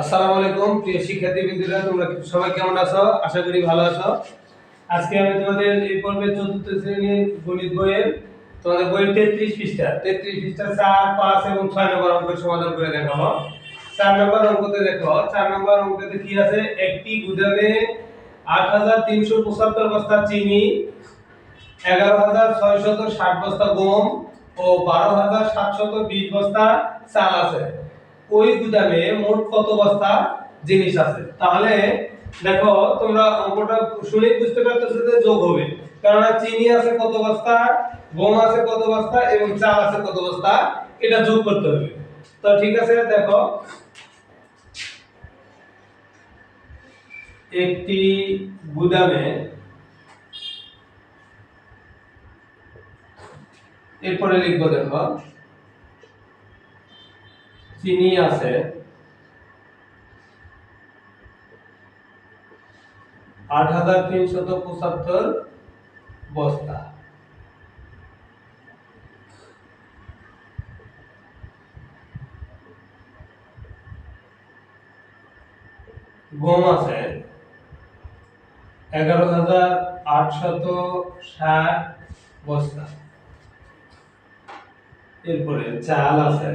আসসালামু আলাইকুম, প্রিয় শিক্ষার্থীবৃন্দরা, তোমরা সবাই কেমন আছো? আশা করি ভালো আছো। আজকে আমি তোমাদের এই পর্বে চতুর্থ শ্রেণির গণিত বইয়ের, তোমাদের বইয়ের তেত্রিশ পৃষ্ঠা। তেত্রিশ পৃষ্ঠা চার, পাঁচ এবং ছয় নম্বর অঙ্কের সমাধান করে দেখাবো। চার নম্বর অঙ্কতে দেখো, চার নম্বর অঙ্কতে কি আছে? একটি গুদামে আট হাজার তিনশো পঁচাত্তর বস্তা চিনি, এগারো হাজার ছয়শত ষাট বস্তা গম ও বারো হাজার সাতশত বিশ বস্তা চাল আছে। ওই গুদামে মোট কত বস্তা জিনিস আছে? তাহলে দেখো, তোমরা অঙ্কটা শুনেই বুঝতে পারতেছো যে যোগ হবে। কারণ চিনি আছে কত বস্তা, গম আছে কত বস্তা এবং চাল আছে কত বস্তা, এটা যোগ করতে হবে। তো ঠিক আছে, দেখো। একটি গুদামে এরপরে লিখব, দেখো। চিনি আছে আট হাজার তিনশত পঁচাত্তর বস্তা। গম আছে এগারো হাজার আটশত ষাট বস্তা। এরপরে চাল আছে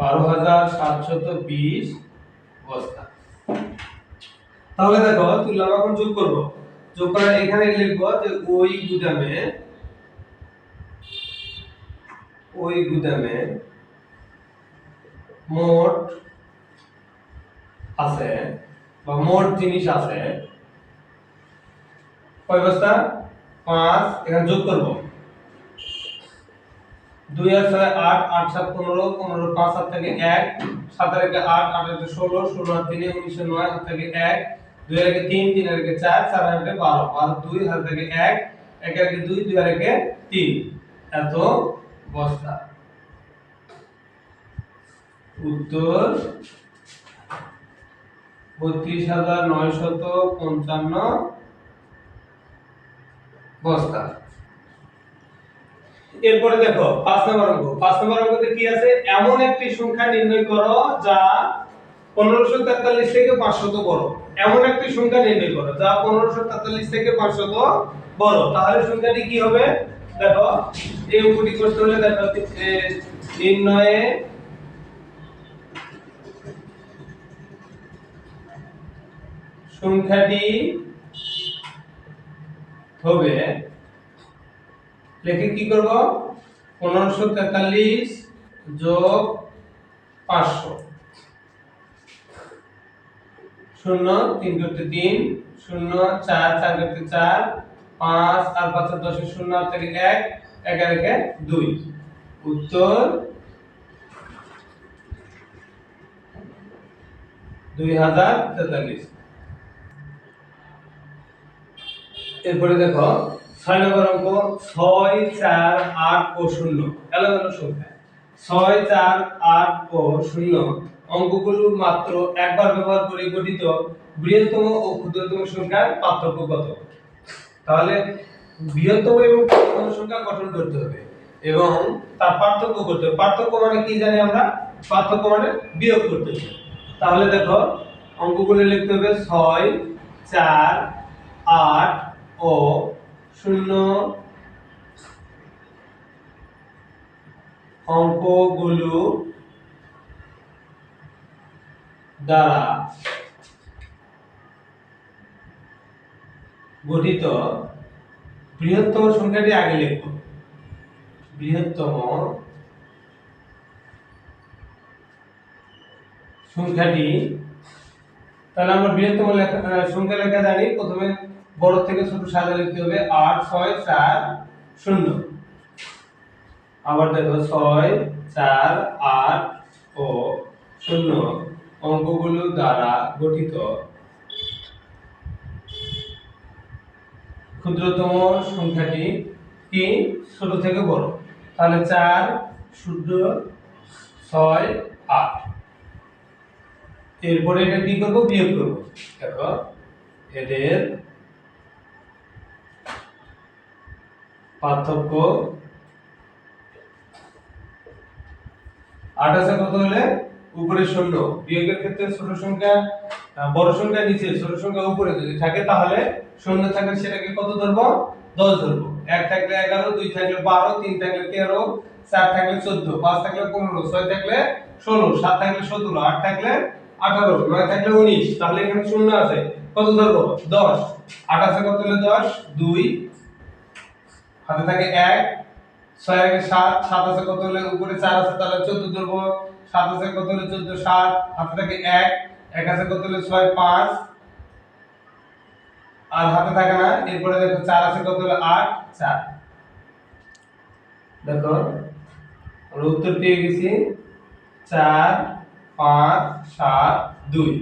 বারো হাজার সাতশত বিশ বস্তা। তাহলে দেখো তুললাম এখন যোগ করব। যোগ করে এখানে লিখব যে ওই গুদামে ওই গুদামে মোট আছে, বা মোট জিনিস আছে, কয় বস্তা? পাঁচ, এখানে যোগ করব। দুই ছয়, আট আট, সাত, পনেরো পনেরো, পাঁচ এক, সাত আট আট ষোলো ষোলো উনিশশো নয় থেকে এক, দুই তিন তিন আর চার বারো দুই এক এক দুই দুই তিন। এত বস্তা। উত্তর, বত্রিশ হাজার নয়শত পঞ্চান্ন বস্তা। এরপরে দেখো, পাঁচ নম্বর অঙ্ক। পাঁচ নম্বর অঙ্কতে কি আছে? এমন একটি সংখ্যা নির্ণয় করো যা পনেরোশো তেতাল্লিশ থেকে পাঁচশত বড়। এমন একটি সংখ্যা নির্ণয় করো যা পনেরোশো তেতাল্লিশ থেকে পাঁচশত বড়। তাহলে সংখ্যাটি কি হবে? দেখো, এই অঙ্কটি করতে হলে দেখো নির্ণয়ে সংখ্যাটি হবে লিখে কি করব? পনেরোশো তেতাল্লিশ যোগ পাঁচশো। শূন্য, তিন করতে তিন, শূন্য, চার চার করতে চার, পাঁচ, আর পাঁচ দশের শূন্য থেকে এক এক একে দুই। উত্তর? দুই হাজার তেতাল্লিশ। এরপরে দেখো ছয় নম্বর অঙ্ক ছয় চার আট ও শূন্য। এলোমেলো সংখ্যা। ছয় চার আট ও শূন্য। অঙ্কগুলো মাত্র একবার ব্যবহার করে গঠিত বৃহত্তম ও ক্ষুদ্রতম সংখ্যার পার্থক্য কত? তাহলে বৃহত্তম এবং ক্ষুদ্রতম সংখ্যা গঠন করতে হবে এবং তার পার্থক্য করতে হবে। পার্থক্য মানে কি জানি আমরা? পার্থক্য মানে বিয়োগ করতে হবে। তাহলে দেখো, অঙ্কগুলো লিখতে হবে ছয়, চার, আট ও শূন্য। অঙ্কগুলো দ্বারা গঠিত। বৃহত্তম সংখ্যাটি আগে লিখব। বৃহত্তম সংখ্যাটি, তাহলে আমরা বৃহত্তম সংখ্যা লেখা জানি। প্রথমে বড় থেকে ছোট সাজা লিখতে হবে? আট, ছয়, চার, শূন্য। আবার দেখো, ছয়, চার, আট ও শূন্য অঙ্কগুলো দ্বারা গঠিত। ক্ষুদ্রতম সংখ্যাটি কি? ছোট থেকে বড়। তাহলে চার, শূন্য, ছয়, আট। এরপরে এটা কি করব? বিয়োগ করব। দেখো, এদের পার্থক্য আঠাশে কত হলে? উপরে শূন্য বিয়োগের ক্ষেত্রে ছোট সংখ্যা বড় সংখ্যা নিচে, ছোট সংখ্যা উপরে। যদি থাকে তাহলে শূন্য থাকলে সেটাকে কত ধরবো? দশ ধরবো। এক থাকলে এগারো, দুই থাকলে বারো, তিন থাকলে তেরো, চার থাকলে চোদ্দ, পাঁচ থাকলে পনেরো, ছয় থাকলে ষোলো, সাত থাকলে সতেরো, আট থাকলে আঠারো, নয় থাকলে উনিশ। তাহলে এখানে শূন্য আছে। কত ধরবো? দশ। আছে কত হলে দশ? দুই। হাতে থাকে এক, ছয় আগে সাত সাত আছে কত হলে উপরে চার আছে তাহলে চোদ্দ ধরবো। সাত আছে কত হলে চোদ্দ, সাত, হাতে থাকে এক এক আছে কত হলে ছয়, পাঁচ। আর হাতে থাকে না, এরপরে দেখো চার আছে কত হলে আট, চার। দেখো, আমরা উত্তর পেয়ে গেছি। চার, পাঁচ, সাত, দুই।